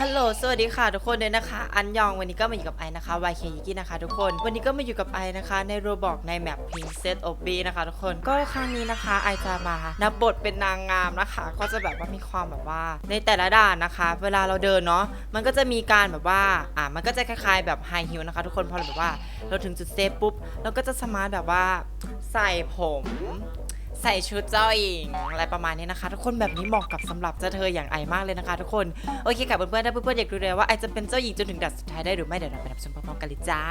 ฮัลโหล สวัสดีค่ะทุกคนเลยนะคะ อันยองวันนี้ก็มาอยู่กับไอนะคะ YK y u k i นะคะทุกคน วันนี้ก็มาอยู่กับไอนะคะ ในโรบอกในแมป Princess o b นะคะทุกคน ก็ครั้งนี้นะคะ ไอจะมานับบทเป็นนางงามนะคะ ก็จะแบบว่ามีความแบบว่า ในแต่ละด่านนะคะ เวลาเราเดินเนาะ มันก็จะมีการแบบว่า อะมันก็จะคล้ายๆแบบไฮฮิลนะคะทุกคน พอเราแบบว่า เราถึงจุดเซฟปุ๊บ เราก็จะสามารถแบบว่าใส่ผม ใส่ชุดเจ้าหญิงอะไรประมาณนี้นะคะ ทุกคนแบบนี้เหมาะกับสำหรับเจ้าเธออย่างไอมากเลยนะคะ ทุกคนโอเคค่ะเพื่อนๆถ้าเพื่อนๆอยากรู้เลยว่าไอจะเป็นเจ้าหญิงจนถึงดัดสุดท้ายได้หรือไม่เดี๋ยวเราไปรับชมพร้อมๆกันเลยจ้า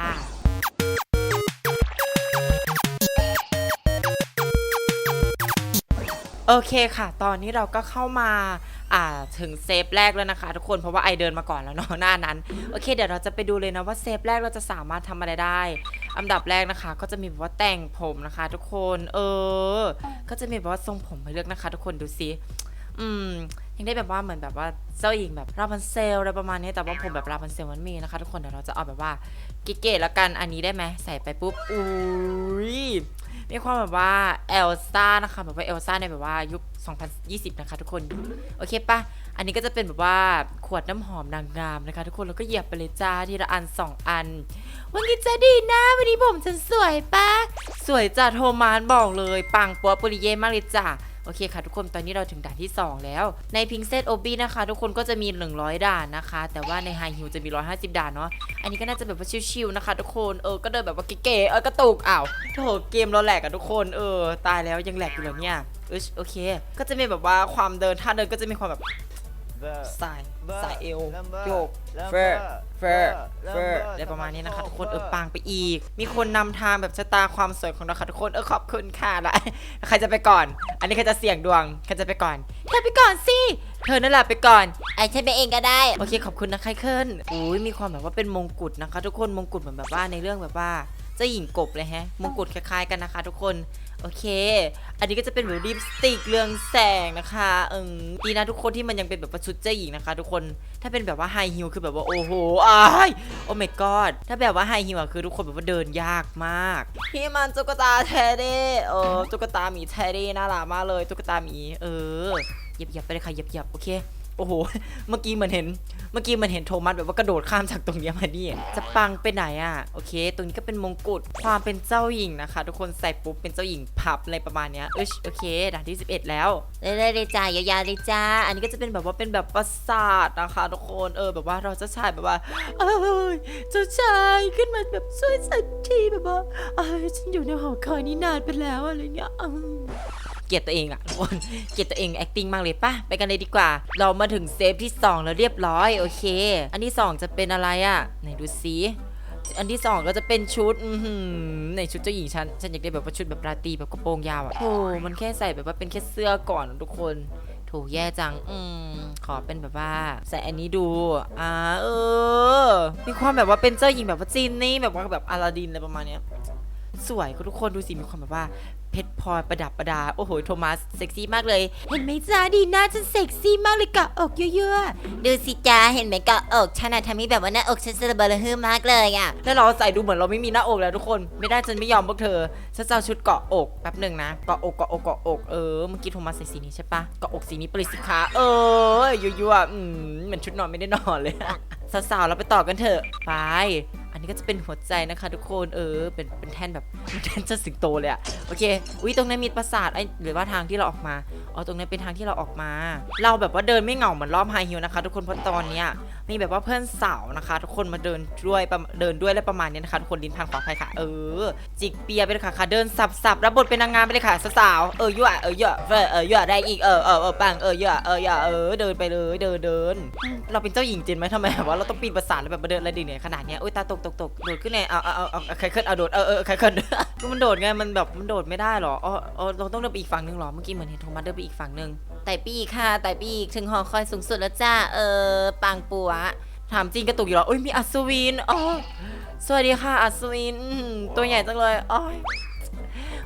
โอเคค่ะ ตอนนี้เราก็เข้ามาอ่าถึงเซฟแรกแล้วนะคะ ทุกคนเพราะว่าไอเดินมาก่อนแล้วเนาะหน้านั้น โอเค เดี๋ยวเราจะไปดูเลยนะว่าเซฟแรกเราจะสามารถทำอะไรได้ อันดับแรกนะคะ ก็จะมีแบบว่าแต่งผมนะคะ ทุกคน เออ ก็จะมีแบบว่าทรงผมให้เลือกนะคะ ทุกคนดูสิอืมยังได้แบบว่าเหมือนแบบว่าเจ้าหญิงแบบราพันเซลอะไรประมาณนี้แต่ว่าผมแบบราพันเซลมันมีนะคะ ทุกคนเดี๋ยวเราจะเอาแบบว่าเก๋ๆแล้วกันอันนี้ได้ไหมใส่ไปปุ๊บอุ้ย มีความแบบว่าเอลซ่านะคะแบบว่าเอลซ่าในแบบว่ายุค 2020 นะคะทุกคน โอเคปะอันนี้ก็จะเป็นแบบว่าขวดน้ำหอมนางงามนะคะ ทุกคน แล้วก็เหยียบไปเลยจ้าทีละอัน 2 อัน วันนี้จะดีนะ วันนี้ผมฉันสวยปะสวยจ้าโทมานบอกเลย ปังปัวปุริเย่มากเลยจ้า โอเคค่ะทุกคนตอนนี้เราถึงด่านที่ 2 แล้ว ในพิงเซตโอบีนะคะ ทุกคนก็จะมี 100 ด่านนะคะ แต่ว่าในไฮฮิวจะมี 150 ด่านเนาะอันนี้ก็น่าจะแบบว่าชิวๆนะคะ ทุกคนเออก็เดินแบบว่าเก๋ๆเออกระตุกอ้าวโถเกมเราแหลกอะทุกคนเออตายแล้วยังแหลกอยู่เหรอเนี่ยเออโอเค ก็จะมีแบบว่าความเดินท่าเดินก็จะมีความแบบ สายสายเอวโยกเฟอร์เฟอร์เฟอร์อะไรประมาณนี้นะคะทุกคนเออปังไปอีก มีคนนำทางแบบชะตาความสวยของเราค่ะทุกคนเออขอบคุณค่ะละใครจะไปก่อน อันนี้ใครจะเสี่ยงดวงใครจะไปก่อนเธอไปก่อนสิเธอนั่นแหละไปก่อนไอ้ฉันไปเองก็ได้โอเคขอบคุณนะไคเคิลอุ้ยมีความแบบว่าเป็นมงกุฎนะคะ ทุกคนมงกุฎเหมือนแบบว่าในเรื่องแบบว่าเจ้าหญิงกบเลยแฮะมงกุฎคล้ายๆกันนะคะ ทุกคน โอเค อันนี้ก็จะเป็นแบบลิปสติกเรืองแสงนะคะเออดีนะทุกคนที่มันยังเป็นแบบว่าชุดเจ้าหญิงนะคะ ทุกคน ถ้าเป็นแบบว่าไฮฮิลคือแบบว่าโอ้โหอายโอ้ my god ถ้าแบบว่าไฮฮิลอะคือทุกคนแบบว่าเดินยากมากพี่มันตุ๊กตาเทเด้เออตุ๊กตาหมีเทเด้น่ารักมากเลยตุ๊กตาหมี เออเหยียบๆไปเลยค่ะเหยียบๆโอเค โอ้โห เมื่อกี้เหมือนเห็น เมื่อกี้เหมันเห็นโทมัสแบบว่ากระโดดข้ามจากตรงนี้มานี่จะปังไปไหนอะ โอเค ตรงนี้ก็เป็นมงกุฎ ความเป็นเจ้าหญิงนะคะ ทุกคนใส่ปุ๊บเป็นเจ้าหญิงพับอะไรประมาณเนี้ยเอยโอเคด่านที่ 11 แล้วเรื่อยๆเลยจ้ายาวๆเลยจ้า อันนี้ก็จะเป็นแบบว่าเป็นแบบปราสาทนะคะทุกคน เออแบบว่าเราจะชายแบบว่า เอ้ยเจ้าชายขึ้นมาแบบช่วยสักทีแบบว่าเอ้ยฉันอยู่ในหอคอยนี้นานไปแล้วอะไรเงี้ย เกลียดตัวเองอะทุกคนเกลียดตัวเอง acting มากเลยป่ะ ไปกันเลยดีกว่า เรามาถึงเซฟที่ 2 แล้วเรียบร้อย โอเค อันที่ 2 จะเป็นอะไรอะไหนดูซิอันที่2ก็จะเป็นชุดในชุดเจ้าหญิงฉัน ฉันอยากได้แบบว่าชุดแบบราตรีแบบกระโปรงยาวอะโอ้มันแค่ใส่แบบว่าเป็นแค่เสื้อก่อนทุกคนโถูแย่จัง อืม ขอเป็นแบบว่าใส่อันนี้ดู อ่า เออ มีความแบบว่าเป็นเจ้าหญิงแบบว่าจีนนี่แบบว่าแบบอลาดินอะไรประมาณเนี้ย สวยก็ทุกคนดูสิมีความแบบว่า เพชรพลอยประดับประดา โอ้โห โทมัส เซ็กซี่มากเลย เห็นไหมจ้าดีน่าจะเซ็กซี่มากเลยกะอกเยอะๆ ดูสิจ้าเห็นไหมกะอกฉันอะทำให้แบบว่าหน้าอกฉันสะเบลอฮือมากเลยอะแล้วเราใส่ดูเหมือนเราไม่มีหน้าอกแล้วทุกคน ไม่ได้ฉันไม่ยอมพวกเธอ ฉันจะเอาชุดเกาะอกแป๊บหนึ่งนะ เกาะอกเกาะอกเกาะอก เออ เมื่อกี้โทมัสใส่สีนี้ใช่ปะเกาะอกสีนี้ปริสิคะเออยั่วๆอืมเหมือนชุดนอนไม่ได้นอนเลย สาวๆ เราไปต่อกันเถอะ ไป นี้ก็จะเป็นหัวใจนะคะทุกคนเออเป็นเป็นแท่นแบบแท่นเจ้าสิงโตเลยอะโอเคอุ้ยตรงนั้นมีปราสาทไอหรือว่าทางที่เราออกมาอ๋อตรงนั้นเป็นทางที่เราออกมา เราแบบว่าเดินไม่เหงาเหมือนรอบไฮฮิลนะคะ ทุกคนเพราะตอนเนี้ยมีแบบว่าเพื่อนสาวนะคะ ทุกคนมาเดินด้วยปเดินด้วยอะประมาณนี้นะคะทุกคนลิ้นพันขออภัยค่ะ เออ จิกเปียไปเลยค่ะค่ะ เดินสับสับรับบทเป็นนางงามไปเลยค่ะสาวเออยั่วเออยั่วเออยั่วได้อีกเออเออเออปังเออยั่วเออยั่วเออเดินไปเลยเดินเดิน เราเป็นเจ้าหญิงจริงไหมทำไมว่าเราต้องปีนปราสาทแล้วแบบมาเดินอะไรดีเนี่ยขนาดเนี้ยโอ้ยตาตกตกตกโดดขึ้นเลยเอาเอาเอาเอาใครขึ้นเอาโดดเออเออใครขึ้นก็มันโดดไงมันแบบมันโดดไม่ได้หรออ๋ออ๋อเราต้องเดินไปอีกฝั่งนึงหรอเมื่อกี้เหมือนเห็นโทมัสเดินไปอีกฝั่งนึงไต่ปีกค่ะไต่ปีกถึงหอคอยสูงสุดแล้วจ้าเออปังปัวถามจริงกระตุกอยู่เหรออุ้ยมีอัศวินอ๋อสวัสดีค่ะอัศวิน ตัวใหญ่จังเลยอ๋อย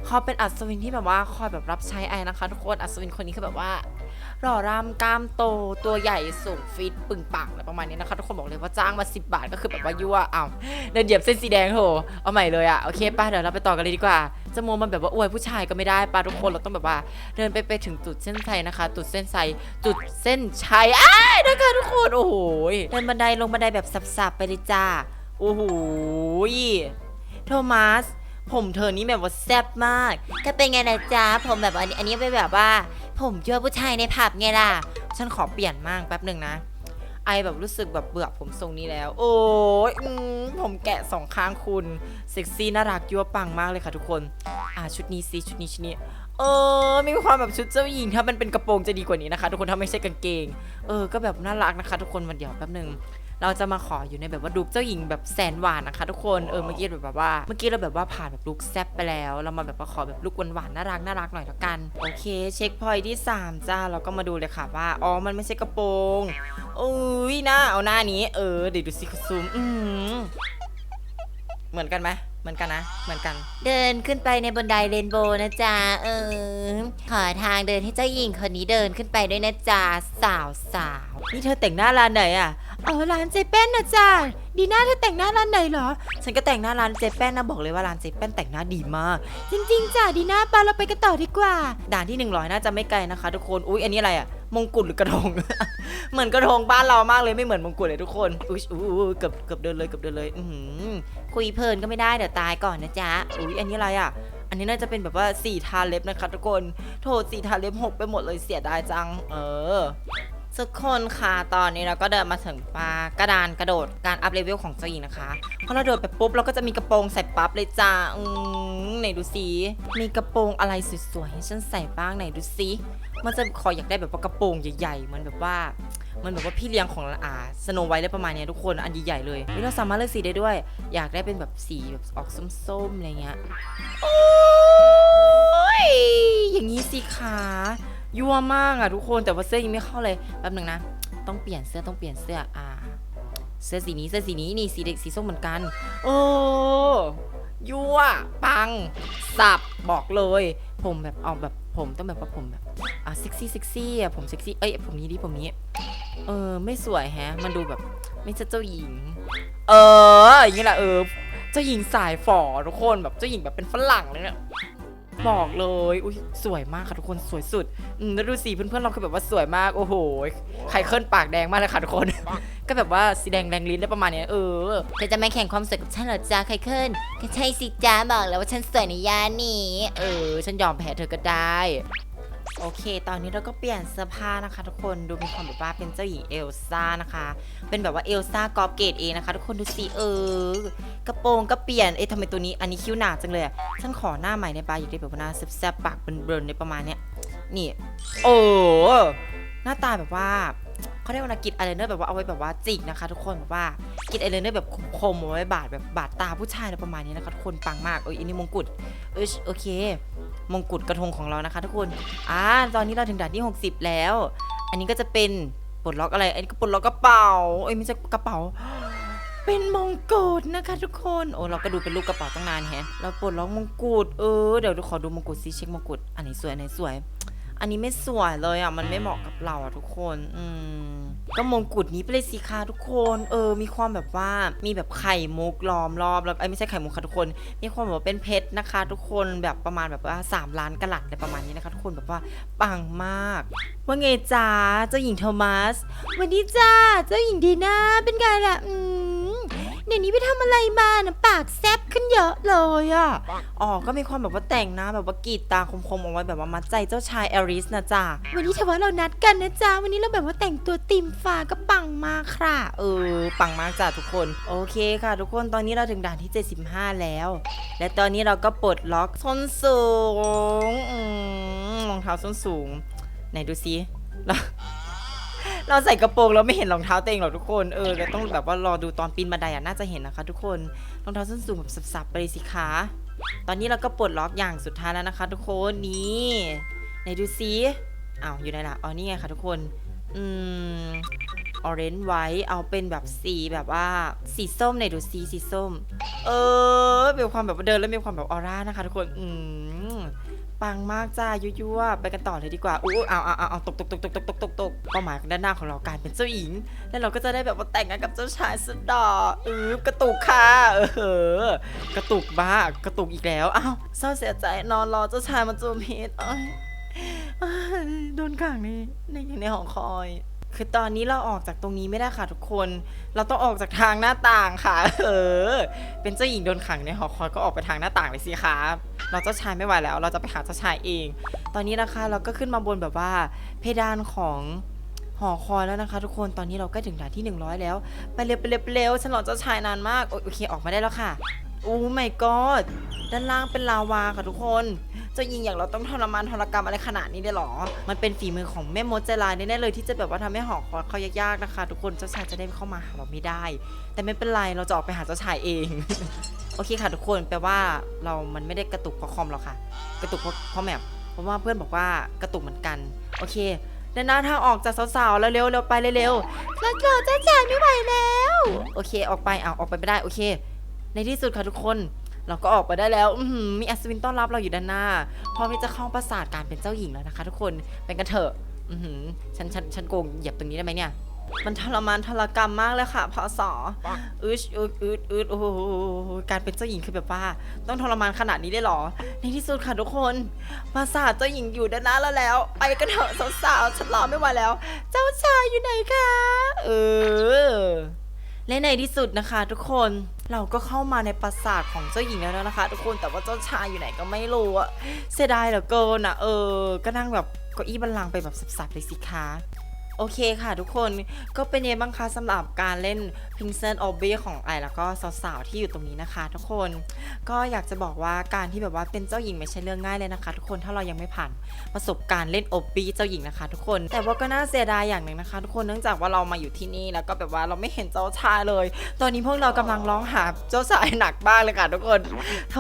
เขาเป็นอัศวินที่แบบว่าคอยแบบรับใช้ไอ้นะคะ ทุกคนอัศวินคนนี้คือแบบว่าหล่อร่ำกล้ามโตตัวใหญ่สูงฟิตปึงปังอะไรประมาณนี้นะคะ ทุกคนบอกเลยว่าจ้างมา 10 บาทก็คือแบบว่ายั่วอ้าเดินเหยียบเส้นสีแดงโหเอาใหม่เลยอะโอเคป่ะเดี๋ยวเราไปต่อกันเลยดีกว่าจะมัวมันแบบว่าอวยผู้ชายก็ไม่ได้ปะทุกคนเราต้องแบบว่า เดินไปไปถึงจุดเส้นชัยนะคะ จุดเส้นชัยจุดเส้นชัยอ้ายนะคะทุกคนโอ้โหยเดินบันไดลงบันไดแบบสับๆไปเลยจ้าโอ้โหโทมัส ผมเธอนี่แบบว่าแซ่บมาก ก็เป็นไงนะจ๊ะผมแบบอันนี้อันนี้เป็นแบบว่า ผมยั่วผู้ชายในผับไงล่ะ ฉันขอเปลี่ยนมากแป๊บหนึ่งนะ ไอแบบรู้สึกแบบเบื่อผมทรงนี้แล้ว โอ้ยอืมผมแกะสองข้างคุณเซ็กซี่น่ารักยั่วปังมากเลยค่ะทุกคน อ่าชุดนี้สิชุดนี้ชุดนี้ เออ มีความแบบชุดเจ้าหญิง ถ้ามันเป็นกระโปรงจะดีกว่านี้นะคะ ทุกคนถ้าไม่ใช่กางเกง เออ ก็แบบน่ารักนะคะ ทุกคนวันเดี๋ยวแป๊บหนึ่ง เราจะมาขออยู่ในแบบว่าลุกเจ้าหญิงแบบแสนหวานนะคะ ทุกคนเออเมื่อกี้แบบว่า เมื่อกี้เราแบบว่าผ่านแบบลุกแซ่บไปแล้ว เรามาแบบว่าขอแบบลุกหวานๆน่ารักน่ารักหน่อยแล้วกัน โอเค เช็คพอยที่สามจ้าเราก็มาดูเลยค่ะว่าอ๋อมันไม่ใช่กระโปรงอุ้ยหน้าเอาหน้านี้ เออเดี๋ยวดูสิคุณซูมอืมเหมือนกันไหม เหมือนกันนะ เหมือนกัน เดินขึ้นไปในบันไดเรนโบว์นะจ๊ะ เออ ขอทางเดินให้เจ้าหญิงคนนี้เดินขึ้นไปด้วยนะจ๊ะ สาวสาวนี่เธอแต่งหน้าร้านไหนอะๆอ๋อร้านเจแป้นนะจ๊ะดีน่าเธอแต่งหน้าร้านไหนเหรอ ฉันก็แต่งหน้าร้านเจแป้นนะบอกเลยว่าร้านเจแป้นแต่งหน้าดีมาก จริงๆจ้ะดีน่าปาเราไปกันต่อดีกว่า ด่านที่ 100 น่าจะไม่ไกลนะคะ ทุกคน อุ๊ย อันนี้อะไรอะ มงกุฎหรือกระทง เหมือนกระทงบ้านเรามากเลยไม่เหมือนมงกุฎเลยทุกคนอุ๊ยอู้อู้เกือบเกือบเดินเลยเกือบเดินเลยอือหือคุยเพลินก็ไม่ได้เดี๋ยวตายก่อนนะจ๊ะอุ๊ยอันนี้อะไรอะ อันนี้น่าจะเป็นแบบว่าสีทาเล็บนะคะทุกคน โทษสีทาเล็บหกไปหมดเลยเสียดายจัง เออ ทุกคนค่ะ ตอนนี้เราก็เดินมาถึงปากระดานกระโดดการอัพเลเวลของเจ้าหญิงนะคะ พอเราโดดไปปุ๊บเราก็จะมีกระโปรงใส่ปั๊บเลยจ้าอืมไหนดูสิมีกระโปรงอะไรสวยๆให้ฉันใส่บ้างไหนดูสิมันจะขออยากได้แบบว่ากระโปรงใหญ่ๆเหมือนแบบว่า มันแบบว่าพี่เลี้ยงของอาสโนไวท์อะไรประมาณเนี้ยทุกคนอันใหญ่ๆเลยเฮ้ยเราสามารถเลือกสีได้ด้วย อยากได้เป็นแบบสีแบบออกส้มๆอะไรเงี้ยโอ้ยอย่างนี้สิคะ ยั่วมากอะทุกคนแต่ว่าเสื้อยังไม่เข้าเลยแป๊บหนึ่งนะ ต้องเปลี่ยนเสื้อต้องเปลี่ยนเสื้ออ่า เสื้อสีนี้เสื้อสีนี้นี่สีเด็กสีส้มเหมือนกัน โอ้ยั่วปังสับบอกเลย ผมแบบเอาแบบผมต้องแบบว่าผมแบบอะเซ็กซี่เซ็กซี่อะผมเซ็กซี่เอ้ยผมนี้ดิผมนี้ เออ ไม่สวยแฮะ มันดูแบบ ไม่ใช่เจ้าหญิง เอออย่างนี้แหละเออเจ้าหญิงสายฝ่อทุกคนแบบเจ้าหญิงแบบเป็นฝรั่งเลยเนี่ย บอกเลยอุ้ยสวยมากค่ะทุกคนสวยสุดอืมแล้วดูสิเพื่อนๆเราคือแบบว่าสวยมากโอ้โหไข่เคิลปากแดงมากเลยค่ะทุกคน ก็แบบว่าสีแดงแดงลิ้นได้ประมาณเนี้ยเออเธอจะมาแข่งความสวยกับฉันเหรอจ้าไคเคิลก็ใช่สิจ้าบอกแล้วว่าฉันสวยในย่านนี้ เออ ฉันยอมแพ้เธอก็ได้ โอเค ตอนนี้เราก็เปลี่ยนเสื้อผ้านะคะ ทุกคน ดูมีความแบบว่าเป็นเจ้าหญิงเอลซ่านะคะ เป็นแบบว่าเอลซ่ากอบเกตเองนะคะ ทุกคนดูสิเออกระโปรงก็เปลี่ยน เอ๊ะทำไมตัวนี้ อันนี้คิ้วหนาจังเลยอะฉันขอหน้าใหม่ในปลายอยู่ได้แบบว่าหน้าแซ่บๆปากเบิร์นๆในประมาณเนี้ย นี่ โอ้ หน้าตาแบบว่า เขาเรียกว่านกิดอายไลเนอร์แบบว่าเอาไว้แบบว่าจิกนะคะ ทุกคนแบบว่ากิดอายไลเนอร์แบบคมๆเอาไว้บาดแบบบาดตาผู้ชายอะไรประมาณนี้นะคะทุกคนปังมากเอ้ยอันนี้มงกุฎเออโอเค มงกุฎกระทงของเรานะคะทุกคนอ่าตอนนี้เราถึงด่านที่ 60 แล้ว อันนี้ก็จะเป็นปลดล็อกอะไร อันนี้ก็ปลดล็อกกระเป๋าเอ้ยไม่ใช่กระเป๋าเป็นมงกุฎนะคะทุกคน โอ้เราก็ดูเป็นรูปกระเป๋าตั้งนานแฮะ เราปลดล็อกมงกุฎ เออ เดี๋ยวขอดูมงกุฎซิเช็คมงกุฎ อันไหนสวยอันไหนสวย อันนี้ไม่สวยเลยอะ มันไม่เหมาะกับเราอะทุกคน อืม ก็มงกุฎนี้ไปเลยสิคะทุกคน เออ มีความแบบว่า มีแบบไข่มุกล้อมรอบ แล้วไอ้ยไม่ใช่ไข่มุกค่ะทุกคน มีความแบบว่าเป็นเพชรนะคะ ทุกคน แบบประมาณแบบว่า 3 ล้านกะลัดอะไรประมาณนี้นะคะทุกคน แบบว่าปังมาก ว่าไงจ้าเจ้าหญิงโทมัส วันนี้จ้าเจ้าหญิงดีน่าเป็นไงล่ะ อืม เดี๋ยวนี้ไปทำอะไรมานะปากแซบขึ้นเยอะเลยอะอ๋อก็มีความแบบว่าแต่งหน้าแบบว่ากรีดตาคมๆเอาไว้แบบว่ามัดใจเจ้าชายแอริสนะจ้าวันนี้ถือว่าเรานัดกันนะจ๊ะวันนี้เราแบบว่าแต่งตัวติมฟ้าก็ปังมากค่ะ เออ ปังมากจ้ะทุกคน โอเคค่ะ ทุกคนตอนนี้เราถึงด่านที่ 75 แล้ว และตอนนี้เราก็ปลดล็อกส้นสูงอืมรองเท้าส้นสูง ไหนดูซิเรา เราใส่กระโปรงเราไม่เห็นรองเท้าตัวเองหรอกทุกคนเออเราต้องแบบว่ารอดูตอนปีนบันไดอะน่าจะเห็นนะคะ ทุกคนรองเท้าส้นสูงแบบสับๆไปเลยสิคะตอนนี้เราก็ปลดล็อกอย่างสุดท้ายแล้วนะคะ ทุกคนนี่ไหนดูซิอ้าวอยู่ไหนล่ะอ๋อนี่ไงค่ะทุกคนอืมออเรนจ์ไว้เอาเป็นแบบสีแบบว่าสีส้มหน่อยดูสีสีส้ม เออมีความแบบเดินแล้วมีความแบบออร่านะคะ ทุกคนอืม ปังมากจ้ายั่วๆไปกันต่อเลยดีกว่าอู้เอาเอาเอาเอาตกตกตกตกตกตกตกตกเป้าหมายด้านหน้าของเราการเป็นเจ้าหญิง แล้วเราก็จะได้แบบว่าแต่งงานกับเจ้าชายสุดดออือกระตุกค่ะเออกระตุกบ้ากระตุกอีกแล้วอ้าวเศร้าเสียใจนอนรอเจ้าชายมาจูมพิษเอ้ยเอ้ยโดนขังในในในห้องคอย คือตอนนี้เราออกจากตรงนี้ไม่ได้ค่ะทุกคน เราต้องออกจากทางหน้าต่างค่ะ เออ เป็นเจ้าหญิงโดนขังในหอคอยก็ออกไปทางหน้าต่างเลยสิครับ เราเจ้าชายไม่ไหวแล้ว เราจะไปหาเจ้าชายเอง ตอนนี้นะคะเราก็ขึ้นมาบนแบบว่าเพดานของหอคอยแล้วนะคะ ทุกคนตอนนี้เราใกล้ถึงด่านที่ 100 แล้ว ไปเร็วไปเร็วไปเร็วฉันรอเจ้าชายนานมากโอโอเคออกมาได้แล้วค่ะ โอ้ my god ด้านล่างเป็นลาวาค่ะทุกคนเจ้าหญิงอย่างเราต้องทรมานทรกรรมอะไรขนาดนี้ได้หรอ มันเป็นฝีมือของแม่มดใจลายแน่ๆเลยที่จะแบบว่าทำให้หอคอยเขายากๆนะคะ ทุกคนเจ้าชายจะได้เข้ามาหาเราไม่ได้ แต่ไม่เป็นไรเราจะออกไปหาเจ้าชายเอง โอเคค่ะทุกคนแปลว่าเรามันไม่ได้กระตุกเพราะคอมหรอกค่ะ กระตุกเพราะเพราะแมปเพราะว่าเพื่อนบอกว่ากระตุกเหมือนกัน โอเคเดินหน้าทางออกจากสาวๆแล้วเร็วเร็วไปเร็วๆแล้วเจอเจ้าชายไม่ไหวแล้ว โอเคออกไปเอาออกไปไม่ได้โอเค ในที่สุดค่ะทุกคน เราก็ออกไปได้แล้ว อือหือมีอัศวินต้อนรับเราอยู่ด้านหน้า พร้อมที่จะเข้าปราสาทการเป็นเจ้าหญิงแล้วนะคะ ทุกคนเป็นกันเถอะ อือหือฉันฉันฉันโกงเหยียบตรงนี้ได้ไหมเนี่ย มันทรมานทรกรรมมากเลยค่ะพอสออืดอืดอืดอืดโอ้โหการเป็นเจ้าหญิงคือแบบว่า ต้องทรมานขนาดนี้ได้หรอ ในที่สุดค่ะทุกคนปราสาทเจ้าหญิงอยู่ด้านหน้าแล้วแล้ว ไปกันเถอะสาวๆฉันรอไม่ไหวแล้ว เจ้าชายอยู่ไหนคะ เออ และในที่สุดนะคะทุกคนเราก็เข้ามาในปราสาทของเจ้าหญิงแล้วนะคะ ทุกคนแต่ว่าเจ้าชายอยู่ไหนก็ไม่รู้อะเสียดายเหลือเกินอะเออ ก็นั่งแบบเก้าอี้บันลังไปแบบสับๆเลยสิคะ โอเคค่ะทุกคนก็เป็นยังไงบ้างคะสำหรับการเล่น Princess o b ของไอแล้วก็สาวๆที่อยู่ตรงนี้นะคะ ทุกคนก็อยากจะบอกว่าการที่แบบว่าเป็นเจ้าหญิงไม่ใช่เรื่องง่ายเลยนะคะ ทุกคนถ้าเรายังไม่ผ่านประสบการณ์เล่นโอบีเจ้าหญิงนะคะ ทุกคน แต่ว่าก็น่าเสียดายอย่างหนึ่งนะคะ ทุกคนเนื่องจากว่าเรามาอยู่ที่นี่แล้วก็แบบว่าเราไม่เห็นเจ้าชายเลย ตอนนี้พวกเรากำลังร้องหาเจ้าชายหนักบ้ากเลยค่ะทุกคนโถ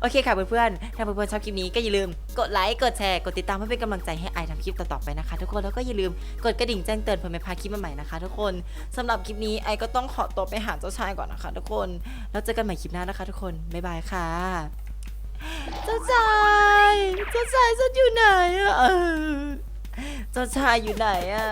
โอเคค่ะเพื่อนๆถ้าเพื่อนๆชอบคลิปนี้ก็อย่าลืมกดไลค์ กดแชร์ กดติดตามเพื่อเป็นกำลังใจให้ไอทำคลิปต่อๆไปนะคะ ทุกคน แล้วก็อย่าลืมกดกระดิ่งแจ้งเตือนเพื่อไม่พลาดคลิปใหม่ๆนะคะ ทุกคนสำหรับคลิปนี้ไอก็ต้องขอตัวไปหาเจ้าชายก่อนนะคะ ทุกคน แล้วเจอกันใหม่คลิปหน้านะคะ ทุกคน บ๊ายบายค่ะ เจ้าชายเจ้าชายฉันอยู่ไหนอะเออเจ้าชายอยู่ไหนอะ